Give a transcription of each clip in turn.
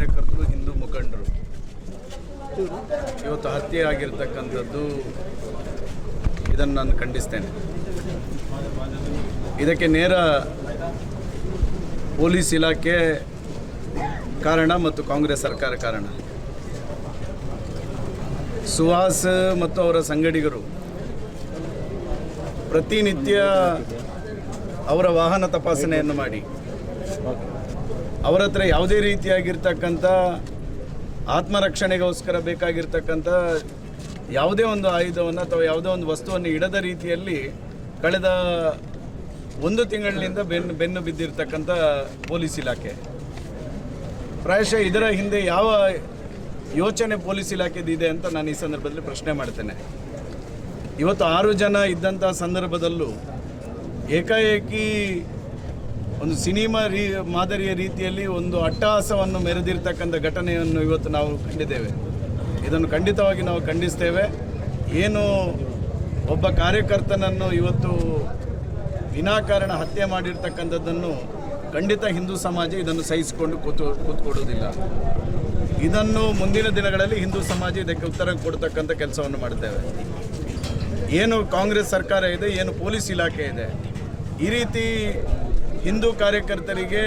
ಕಾರ್ಯಕರ್ತರು, ಹಿಂದೂ ಮುಖಂಡರು. ಇವತ್ತು ಹತ್ಯೆ ಆಗಿರ್ತಕ್ಕಂಥದ್ದು ಇದನ್ನು ನಾನು ಖಂಡಿಸ್ತೇನೆ. ಇದಕ್ಕೆ ನೇರ ಪೊಲೀಸ್ ಇಲಾಖೆ ಕಾರಣ ಮತ್ತು ಕಾಂಗ್ರೆಸ್ ಸರ್ಕಾರ ಕಾರಣ. ಸುಹಾಸ್ ಮತ್ತು ಅವರ ಸಂಗಡಿಗರು ಪ್ರತಿನಿತ್ಯ ಅವರ ವಾಹನ ತಪಾಸಣೆಯನ್ನು ಮಾಡಿ. ಅವರ ಹತ್ರ ಯಾವುದೇ ರೀತಿಯಾಗಿರ್ತಕ್ಕಂಥ ಆತ್ಮರಕ್ಷಣೆಗೋಸ್ಕರ ಬೇಕಾಗಿರ್ತಕ್ಕಂಥ ಯಾವುದೇ ಒಂದು ಆಯುಧವನ್ನು ಅಥವಾ ಯಾವುದೇ ಒಂದು ವಸ್ತುವನ್ನು ಇಡದ ರೀತಿಯಲ್ಲಿ ಕಳೆದ ಒಂದು ತಿಂಗಳಿನಿಂದ ಬೆನ್ನು ಬೆನ್ನು ಬಿದ್ದಿರ್ತಕ್ಕಂಥ ಪೊಲೀಸ್ ಇಲಾಖೆ. ಪ್ರಾಯಶಃ ಇದರ ಹಿಂದೆ ಯಾವ ಯೋಚನೆ ಪೊಲೀಸ್ ಇಲಾಖೆದಿದೆ ಅಂತ ನಾನು ಈ ಸಂದರ್ಭದಲ್ಲಿ ಪ್ರಶ್ನೆ ಮಾಡ್ತೇನೆ. ಇವತ್ತು ಆರು ಜನ ಇದ್ದಂಥ ಸಂದರ್ಭದಲ್ಲೂ ಏಕಾಏಕಿ ಒಂದು ಸಿನಿಮಾ ರೀ, ಮಾದರಿಯ ರೀತಿಯಲ್ಲಿ ಒಂದು ಅಟ್ಟಹಾಸವನ್ನು ಮೆರೆದಿರ್ತಕ್ಕಂಥ ಘಟನೆಯನ್ನು ಇವತ್ತು ನಾವು ಕಂಡಿದ್ದೇವೆ. ಇದನ್ನು ಖಂಡಿತವಾಗಿ ನಾವು ಖಂಡಿಸ್ತೇವೆ. ಏನು ಒಬ್ಬ ಕಾರ್ಯಕರ್ತನನ್ನು ಇವತ್ತು ವಿನಾಕಾರಣ ಹತ್ಯೆ ಮಾಡಿರ್ತಕ್ಕಂಥದ್ದನ್ನು ಖಂಡಿತ ಹಿಂದೂ ಸಮಾಜ ಇದನ್ನು ಸಹಿಸಿಕೊಂಡು ಕೂತು ಕೂತ್ಕೊಡೋದಿಲ್ಲ ಇದನ್ನು ಮುಂದಿನ ದಿನಗಳಲ್ಲಿ ಹಿಂದೂ ಸಮಾಜ ಇದಕ್ಕೆ ಉತ್ತರ ಕೊಡ್ತಕ್ಕಂಥ ಕೆಲಸವನ್ನು ಮಾಡ್ತೇವೆ ಏನು ಕಾಂಗ್ರೆಸ್ ಸರ್ಕಾರ ಇದೆ, ಏನು ಪೊಲೀಸ್ ಇಲಾಖೆ ಇದೆ, ಈ ರೀತಿ ಹಿಂದೂ ಕಾರ್ಯಕರ್ತರಿಗೆ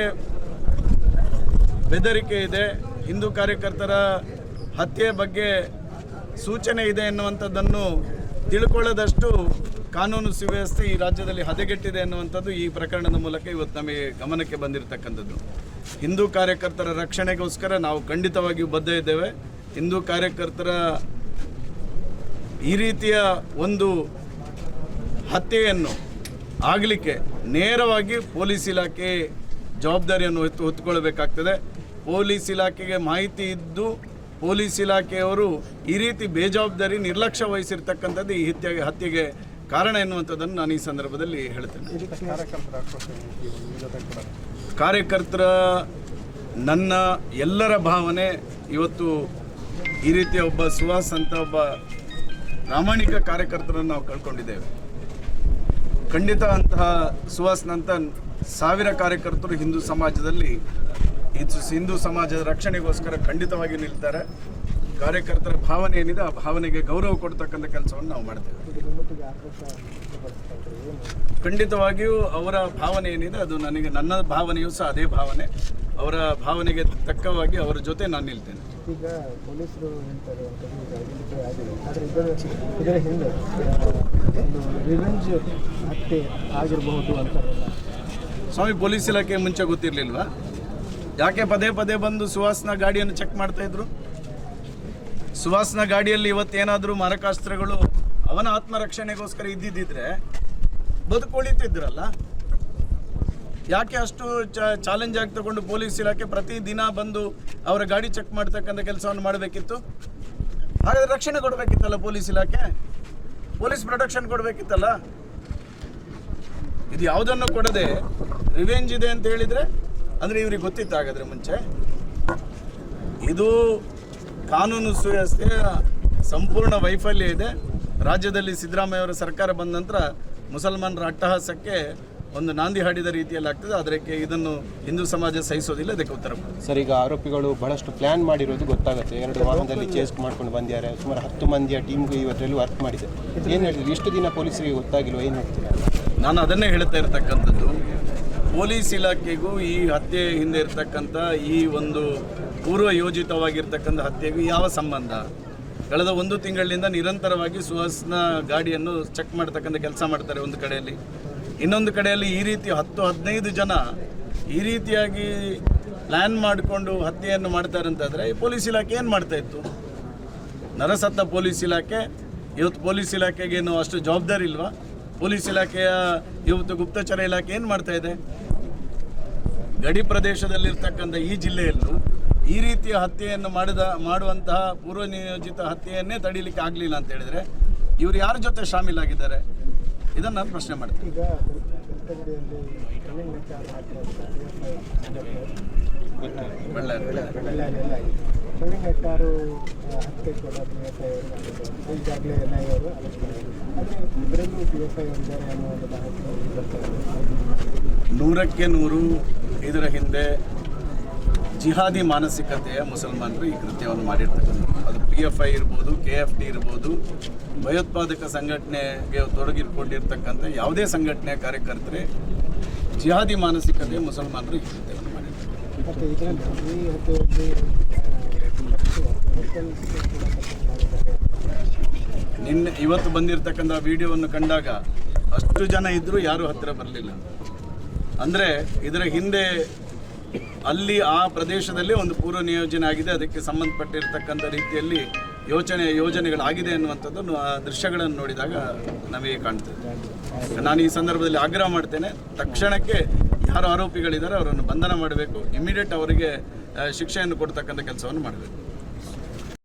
ಬೆದರಿಕೆ ಇದೆ. ಹಿಂದೂ ಕಾರ್ಯಕರ್ತರ ಹತ್ಯೆ ಬಗ್ಗೆ ಸೂಚನೆ ಇದೆ ಎನ್ನುವಂಥದ್ದನ್ನು ತಿಳ್ಕೊಳ್ಳದಷ್ಟು ಕಾನೂನು ಸುವ್ಯವಸ್ಥೆ ಈ ರಾಜ್ಯದಲ್ಲಿ ಹದಗೆಟ್ಟಿದೆ ಎನ್ನುವಂಥದ್ದು ಈ ಪ್ರಕರಣದ ಮೂಲಕ ಇವತ್ತು ನಮಗೆ ಗಮನಕ್ಕೆ ಬಂದಿರತಕ್ಕಂಥದ್ದು. ಹಿಂದೂ ಕಾರ್ಯಕರ್ತರ ರಕ್ಷಣೆಗೋಸ್ಕರ ನಾವು ಖಂಡಿತವಾಗಿಯೂ ಬದ್ಧ ಇದ್ದೇವೆ. ಹಿಂದೂ ಕಾರ್ಯಕರ್ತರ ಈ ರೀತಿಯ ಒಂದು ಹತ್ಯೆಯನ್ನು ಆಗಲಿಕ್ಕೆ ನೇರವಾಗಿ ಪೊಲೀಸ್ ಇಲಾಖೆ ಜವಾಬ್ದಾರಿಯನ್ನು ಹೊತ್ತು ಹೊತ್ತುಕೊಳ್ಬೇಕಾಗ್ತದೆ ಪೊಲೀಸ್ ಇಲಾಖೆಗೆ ಮಾಹಿತಿ ಇದ್ದು ಪೊಲೀಸ್ ಇಲಾಖೆಯವರು ಈ ರೀತಿ ಬೇಜವಾಬ್ದಾರಿ ನಿರ್ಲಕ್ಷ್ಯ ವಹಿಸಿರ್ತಕ್ಕಂಥದ್ದು ಈ ಹತ್ಯೆಗೆ ಹತ್ಯೆಗೆ ಕಾರಣ ಎನ್ನುವಂಥದ್ದನ್ನು ನಾನು ಈ ಸಂದರ್ಭದಲ್ಲಿ ಹೇಳ್ತೇನೆ. ಕಾರ್ಯಕರ್ತರ ನನ್ನ ಎಲ್ಲರ ಭಾವನೆ ಇವತ್ತು ಈ ರೀತಿಯ ಒಬ್ಬ ಸುಹಾಸ್ ಅಂತ ಒಬ್ಬ ಪ್ರಾಮಾಣಿಕ ಕಾರ್ಯಕರ್ತರನ್ನು ನಾವು ಕಳ್ಕೊಂಡಿದ್ದೇವೆ. ಖಂಡಿತ ಅಂತಹ ಸುಹಾಸ್ನಂತ ಸಾವಿರ ಕಾರ್ಯಕರ್ತರು ಹಿಂದೂ ಸಮಾಜದಲ್ಲಿ ಹೆಚ್ಚು ಹಿಂದೂ ಸಮಾಜದ ರಕ್ಷಣೆಗೋಸ್ಕರ ಖಂಡಿತವಾಗಿ ನಿಲ್ತಾರೆ. ಕಾರ್ಯಕರ್ತರ ಭಾವನೆ ಏನಿದೆ, ಆ ಭಾವನೆಗೆ ಗೌರವ ಕೊಡ್ತಕ್ಕಂಥ ಕೆಲಸವನ್ನು ನಾವು ಮಾಡ್ತೇವೆ. ಖಂಡಿತವಾಗಿಯೂ ಅವರ ಭಾವನೆ ಏನಿದೆ, ಅದು ನನಗೆ ನನ್ನ ಭಾವನೆಯೂ ಸಹ ಅದೇ ಭಾವನೆ. ಅವರ ಭಾವನೆಗೆ ತಕ್ಕವಾಗಿ ಅವರ ಜೊತೆ ನಾನು ನಿಲ್ತೇನೆ. ಈಗ ಪೊಲೀಸರು ಹೇಳ್ತಾರೆ ಐಡೆಂಟಿಫೈ ಆಗಿದೆ. ಆದರೆ ಇದರ ಇದರ ಹಿಂದೆ, ಒಂದು ರಿವೆಂಜ್ ಹತ್ಯೆ ಆಗಿರಬಹುದು ಅಂತ ಸ್ವಾಮಿ, ಪೊಲೀಸ್ ಇಲಾಖೆ ಮುಂಚೆ ಗೊತ್ತಿರಲಿಲ್ವಾ? ಯಾಕೆ ಪದೇ ಪದೇ ಬಂದು ಸುಹಾಸ್ನ ಗಾಡಿಯನ್ನು ಚೆಕ್ ಮಾಡ್ತಾ ಇದ್ರು? ಸುಹಾಸ್ನ ಗಾಡಿಯಲ್ಲಿ ಇವತ್ತೇನಾದರೂ ಮಾರಕಾಸ್ತ್ರಗಳು ಅವನ ಆತ್ಮರಕ್ಷಣೆಗೋಸ್ಕರ ಇದ್ದಿದ್ದಿದ್ರೆ ಬದುಕುಳಿತಿದ್ರಲ್ಲ ಯಾಕೆ ಅಷ್ಟು ಚಾಲೆಂಜ್ ಆಗಿ ತಗೊಂಡು ಪೊಲೀಸ್ ಇಲಾಖೆ ಪ್ರತಿ ದಿನ ಬಂದು ಅವರ ಗಾಡಿ ಚೆಕ್ ಮಾಡ್ತಕ್ಕಂಥ ಕೆಲಸವನ್ನು ಮಾಡಬೇಕಿತ್ತು? ಹಾಗಾದ್ರೆ ರಕ್ಷಣೆ ಕೊಡಬೇಕಿತ್ತಲ್ಲ ಪೊಲೀಸ್ ಇಲಾಖೆ? ಪೊಲೀಸ್ ಪ್ರೊಟೆಕ್ಷನ್ ಕೊಡಬೇಕಿತ್ತಲ್ಲ? ಇದು ಯಾವುದನ್ನು ಕೊಡದೆ ರಿವೆಂಜ್ ಇದೆ ಅಂತ ಹೇಳಿದರೆ ಅಂದರೆ ಇವ್ರಿಗೆ ಗೊತ್ತಿತ್ತು ಹಾಗಾದ್ರೆ ಮುಂಚೆ. ಇದು ಕಾನೂನು ಸುವ್ಯವಸ್ಥೆಯ ಸಂಪೂರ್ಣ ವೈಫಲ್ಯ ಇದೆ. ರಾಜ್ಯದಲ್ಲಿ ಸಿದ್ದರಾಮಯ್ಯ ಅವರ ಸರ್ಕಾರ ಬಂದ ನಂತರ ಮುಸಲ್ಮಾನರ ಅಟ್ಟಹಾಸಕ್ಕೆ ಒಂದು ನಾಂದಿ ಹಾಡಿದ ರೀತಿಯಲ್ಲಿ ಆಗ್ತದೆ ಅದಕ್ಕೆ ಇದನ್ನು ಹಿಂದೂ ಸಮಾಜ ಸಹಿಸೋದಿಲ್ಲ ಅದಕ್ಕೆ ಉತ್ತರ ಸರ್ ಈಗ ಆರೋಪಿಗಳು ಬಹಳಷ್ಟು ಪ್ಲಾನ್ ಮಾಡಿರೋದು ಗೊತ್ತಾಗುತ್ತೆ. ಎರಡು ವಾಹನದಲ್ಲಿ ಚೇಸ್ ಮಾಡ್ಕೊಂಡು ಬಂದಿದ್ದಾರೆ. ಸುಮಾರು ಹತ್ತು ಮಂದಿಯ ಟೀಮ್ಗೆ ಇವತ್ತರಲ್ಲಿ ವರ್ಕ್ ಮಾಡಿದೆ. ಏನು ಹೇಳ್ತೀರಿ? ಇಷ್ಟು ದಿನ ಪೊಲೀಸರಿಗೆ ಗೊತ್ತಾಗಿಲ್ವ? ಏನು ಹೇಳ್ತೀರಾ? ನಾನು ಅದನ್ನೇ ಹೇಳ್ತಾ ಇರ್ತಕ್ಕಂಥದ್ದು. ಪೊಲೀಸ್ ಇಲಾಖೆಗೂ ಈ ಹತ್ಯೆ ಹಿಂದೆ ಇರತಕ್ಕಂಥ ಈ ಒಂದು ಪೂರ್ವ ಯೋಜಿತವಾಗಿರ್ತಕ್ಕಂಥ ಹತ್ಯೆಗೂ ಯಾವ ಸಂಬಂಧ? ಕಳೆದ ಒಂದು ತಿಂಗಳಿನಿಂದ ನಿರಂತರವಾಗಿ ಸುಹಾಸ್ನ ಗಾಡಿಯನ್ನು ಚೆಕ್ ಮಾಡ್ತಕ್ಕಂಥ ಕೆಲಸ ಮಾಡ್ತಾರೆ ಒಂದು ಕಡೆಯಲ್ಲಿ. ಇನ್ನೊಂದು ಕಡೆಯಲ್ಲಿ ಈ ರೀತಿ ಹತ್ತು, ಹದಿನೈದು ಜನ ಈ ರೀತಿಯಾಗಿ ಪ್ಲ್ಯಾನ್ ಮಾಡಿಕೊಂಡು ಹತ್ಯೆಯನ್ನು ಮಾಡ್ತಾರೆ ಅಂತಂದರೆ ಈ ಪೊಲೀಸ್ ಇಲಾಖೆ ಏನು ಮಾಡ್ತಾ ಇತ್ತು? ನರಸತ್ತ ಪೊಲೀಸ್ ಇಲಾಖೆ, ಇವತ್ತು ಪೊಲೀಸ್ ಇಲಾಖೆಗೇನು ಅಷ್ಟು ಜವಾಬ್ದಾರಿ ಇಲ್ವಾ? ಪೊಲೀಸ್ ಇಲಾಖೆಯ ಇವತ್ತು ಗುಪ್ತಚರ ಇಲಾಖೆ ಏನು ಮಾಡ್ತಾ ಇದೆ? ಗಡಿ ಪ್ರದೇಶದಲ್ಲಿರ್ತಕ್ಕಂಥ ಈ ಜಿಲ್ಲೆಯಲ್ಲೂ ಈ ರೀತಿಯ ಹತ್ಯೆಯನ್ನು ಮಾಡಿದ, ಮಾಡುವಂತಹ ಪೂರ್ವ ನಿಯೋಜಿತ ಹತ್ಯೆಯನ್ನೇ ತಡೀಲಿಕ್ಕೆ ಆಗಲಿಲ್ಲ ಅಂತ ಹೇಳಿದರೆ ಇವರು ಯಾರ ಜೊತೆ ಶಾಮೀಲಾಗಿದ್ದಾರೆ ಇದನ್ನು ನಾನು ಪ್ರಶ್ನೆ ಮಾಡ್ತೀನಿ. ಹತ್ಯೆ ಐ ಅವರು ಮಾಡಿದ್ದಾರೆ ಈಗಾಗಲೇ ಎನ್ ಐ ಅವರು ಆದರೆ ಇದರಲ್ಲೂ ಪಿ ಐ ಅನ್ನೋ ಒಂದು ಮಾಹಿತಿ ನೂರಕ್ಕೆ ನೂರು ಇದರ ಹಿಂದೆ ಜಿಹಾದಿ ಮಾನಸಿಕತೆಯ ಮುಸಲ್ಮಾನರು ಈ ಕೃತ್ಯವನ್ನು ಮಾಡಿರ್ತಕ್ಕಂಥದ್ದು ಅದು ಪಿ ಎಫ್ ಐ ಇರ್ಬೋದು ಕೆ ಎಫ್ ಡಿ ಇರ್ಬೋದು ಭಯೋತ್ಪಾದಕ ಸಂಘಟನೆಗೆ ತೊಡಗಿರ್ಕೊಂಡಿರ್ತಕ್ಕಂಥ ಯಾವುದೇ ಸಂಘಟನೆ ಕಾರ್ಯಕರ್ತರೆ ಜಿಹಾದಿ ಮಾನಸಿಕತೆಯ ಮುಸಲ್ಮಾನರು ಈ ಕೃತ್ಯವನ್ನು ಮಾಡಿರ್ತಾರೆ. ನಿನ್ನೆ ಇವತ್ತು ಬಂದಿರತಕ್ಕಂಥ ವಿಡಿಯೋವನ್ನು ಕಂಡಾಗ ಅಷ್ಟು ಜನ ಇದ್ದರೂ ಯಾರೂ ಹತ್ತಿರ ಬರಲಿಲ್ಲ ಅಂದರೆ ಇದರ ಹಿಂದೆ ಅಲ್ಲಿ ಆ ಪ್ರದೇಶದಲ್ಲಿ ಒಂದು ಪೂರ್ವ ನಿಯೋಜನೆ ಆಗಿದೆ. ಅದಕ್ಕೆ ಸಂಬಂಧಪಟ್ಟಿರ್ತಕ್ಕಂಥ ರೀತಿಯಲ್ಲಿ ಯೋಚನೆ, ಯೋಜನೆಗಳಾಗಿದೆ ಅನ್ನುವಂಥದ್ದು ಆ ದೃಶ್ಯಗಳನ್ನು ನೋಡಿದಾಗ ನಮಗೆ ಕಾಣ್ತದೆ. ನಾನು ಈ ಸಂದರ್ಭದಲ್ಲಿ ಆಗ್ರಹ ಮಾಡ್ತೇನೆ. ತಕ್ಷಣಕ್ಕೆ ಯಾರು ಆರೋಪಿಗಳಿದ್ದಾರೆ ಅವರನ್ನು ಬಂಧನ ಮಾಡಬೇಕು. ಇಮಿಡಿಯೇಟ್ ಅವರಿಗೆ ಶಿಕ್ಷೆಯನ್ನು ಕೊಡ್ತಕ್ಕಂಥ ಕೆಲಸವನ್ನು ಮಾಡಬೇಕು.